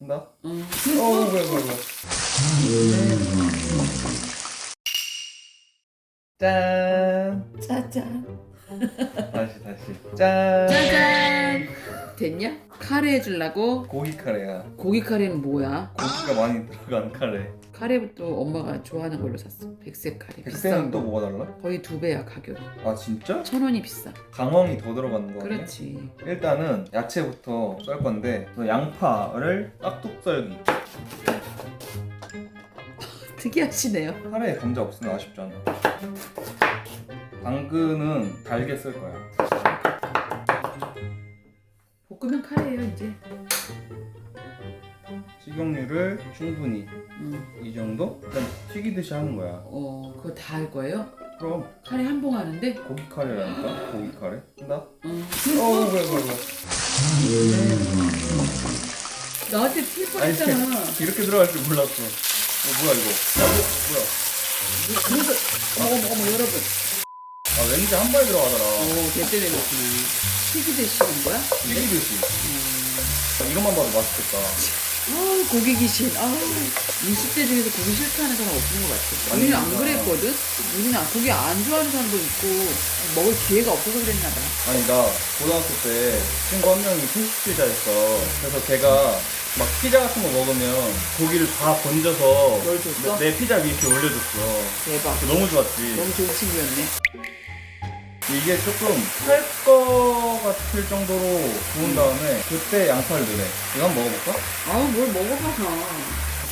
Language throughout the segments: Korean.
나? 응. 어, 그래, 그래, 그래. 짠. 짜잔. 다시, 다시. 짠. 짜잔. 됐냐? 카레 해주려고 고기 카레야. 고기 카레는 뭐야? 고기가 많이 들어간 카레. 카레도 엄마가 좋아하는 걸로 샀어. 백색 카레. 비싼 또 거. 뭐가 달라? 거의 두 배야 가격이. 아, 진짜? 천 원이 비싸. 강황이 더 들어가는 거 아니야? 그렇지. 일단은 야채부터 썰 건데 저 양파를 깍둑 썰기. 특이하시네요. 카레에 감자 없으면 아쉽잖아. 당근은 달게 쓸 거야. 볶으면 카레예요 이제. 식용유를 충분히 응. 이 정도? 일단 튀기듯이 하는 거야. 어 그거 다 할 거예요? 그럼 카레 한 봉 하는데? 고기 카레라니까? 고기 카레? 한다? 응. 어, 그래, 그래, 그래. 나한테 튈 아니, 뻔했잖아. 이렇게 들어갈 줄 몰랐어. 어, 뭐야, 이거? 야, 뭐, 뭐야? 그래서 어머 어머 여러분. 아, 왠지 한 발에 들어가더라. 오 대대 내놓구나. 튀기듯이 하는 거야? 튀기듯이. 음. 이것만 봐도 맛있겠다. 아 고기 귀신. 아 20대 중에서 고기 싫다는 사람 없는 것 같아. 우리는 안. 그랬거든. 우리는 안- 고기 안 좋아하는 사람도 있고 먹을 기회가 없어서 그랬나 봐. 아니, 나 고등학교 때 친구 한 명이 피자였어. 그래서 걔가 막 피자 같은 거 먹으면 고기를 다 건져서 널 줬어? 내 피자 위에 이렇게 올려줬어. 대박. 너무 좋았지. 너무 좋은 친구였네. 이게 조금 탈 거 같을 정도로 구운 다음에 그때 양파를 넣네. 이거 한번 먹어볼까? 아우 뭘 먹어봐.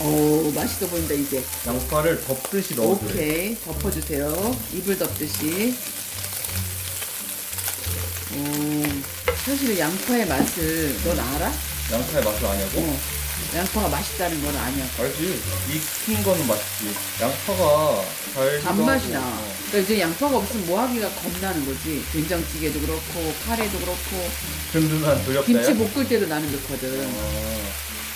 오 맛있어 보인다 이제. 양파를 덮듯이 넣어줘. 오케이 덮어주세요. 이불 덮듯이. 오 사실 양파의 맛을 넌 알아? 양파의 맛을 아냐고? 어. 양파가 맛있다는 건 아니야. 알지. 익힌 거는 맛있지. 양파가 잘 단맛이 나. 어. 그러니까 이제 양파가 없으면 뭐 하기가 겁나는 거지. 된장찌개도 그렇고 카레도 그렇고 든든한 도엽다야. 김치 볶을 때도 나는 넣거든. 어.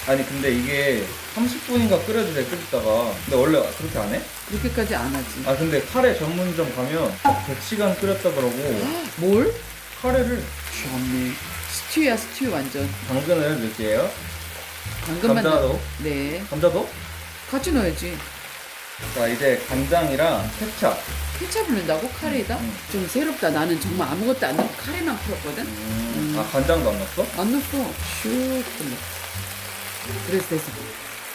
아니 근데 이게 30분인가 끓여주래 끓였다가 근데 원래 그렇게 안 해? 그렇게까지 안 하지. 아 근데 카레 전문점 가면 100시간 끓였다 그러고 뭘? 카레를 좋네. 스튜야 스튜 완전. 당근을 넣을게요 당근만 감자도? 넣- 네. 감자도? 같이 넣어야지. 자 이제 간장이랑 케찹 케찹을 넣는다고 카레에다? 음. 좀 새롭다. 나는 정말 아무것도 안 넣고 카레만 풀었거든. 음. 아 간장도 안 넣었어? 안 넣었어. 슉 끊어. 그래서 됐어.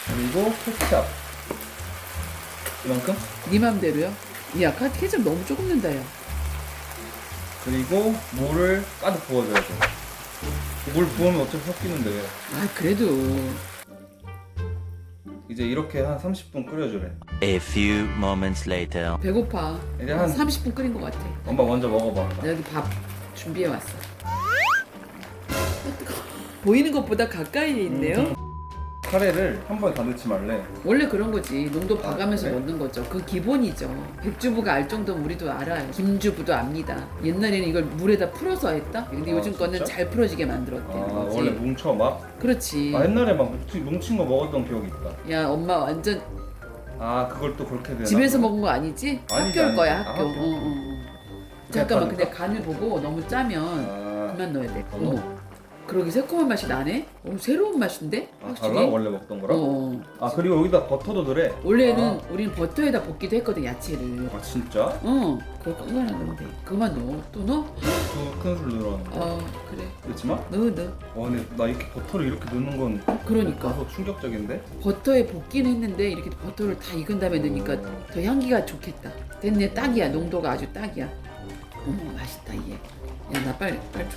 그리고 케찹 이만큼? 네 맘대로요. 야, 카- 케첩 너무 조금 넣는다, 야. 그리고 물을 가득 부어줘야 돼. 물 부으면 어차피 섞이는데 왜? 아, 그래도. 이제 이렇게 한 30분 끓여주래. A few moments later. 배고파. 이제 한 한 30분 끓인 것 같아. 엄마 먼저 먹어봐. 나 여기 밥 준비해 왔어. 보이는 것보다 가까이 있네요. 음. 카레를 한 번에 다 넣지 말래. 원래 그런 거지. 농도 봐가면서 아, 그래? 넣는 거죠. 그 기본이죠. 백주부가 알 정도면 우리도 알아요. 김주부도 압니다. 옛날에는 이걸 물에다 풀어서 했다. 근데 아, 요즘 거는 진짜? 잘 풀어지게 만들었대. 아 거지. 원래 뭉쳐 막. 그렇지. 아 옛날에 막 뭉치, 뭉친 거 먹었던 기억이 있다. 야, 엄마 완전 아 그걸 또 그렇게 되나? 집에서 먹은 거 아니지? 아니지, 학교일 아니지. 거야 아, 학교. 학교. 어, 어, 어. 잠깐만 근데 간을 보고 너무 짜면 아, 그만 넣어야 돼. 어? 어머. 그러게 새콤한 맛이 나네. 어, 새로운 맛인데? 아 확실히. 달라 원래 먹던 거랑? 어, 어. 아 그리고 여기다 버터도 넣으래. 원래는 아, 우리는 버터에다 볶기도 했거든 야채를. 아 진짜? 어. 그거 그거나 넣으면 돼. 그만 넣어. 또 넣어? 두 큰술 거. 어 그래. 그렇지 마? 넣어 넣어. 와 근데 나 이렇게 버터를 이렇게 넣는 건 그러니까 다소 충격적인데? 버터에 볶기는 했는데 이렇게 버터를 다 익은 다음에 넣으니까 어. 더 향기가 좋겠다. 됐네 딱이야 농도가 아주 딱이야. 어머 맛있다 이게. 야 나 빨리 빨리 줘.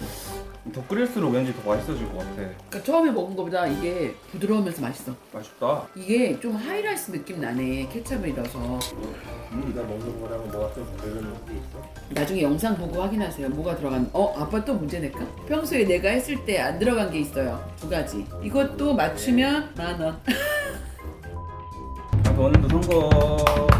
더 끓일수록 왠지 더 맛있어질 것 같아. 그러니까 처음에 먹은 것보다 이게 부드러우면서 맛있어. 맛있다. 이게 좀 하이라이스 느낌 나네. 케찹을 넣어서. 네가 먹는 거랑 뭐가 좀 다른 게 있어? 나중에 영상 보고 확인하세요. 뭐가 들어간? 어, 아빠 또 문제 낼까? 평소에 내가 했을 때 안 들어간 게 있어요. 두 가지. 이것도 맞추면 만 원. 아, 오늘도 성공.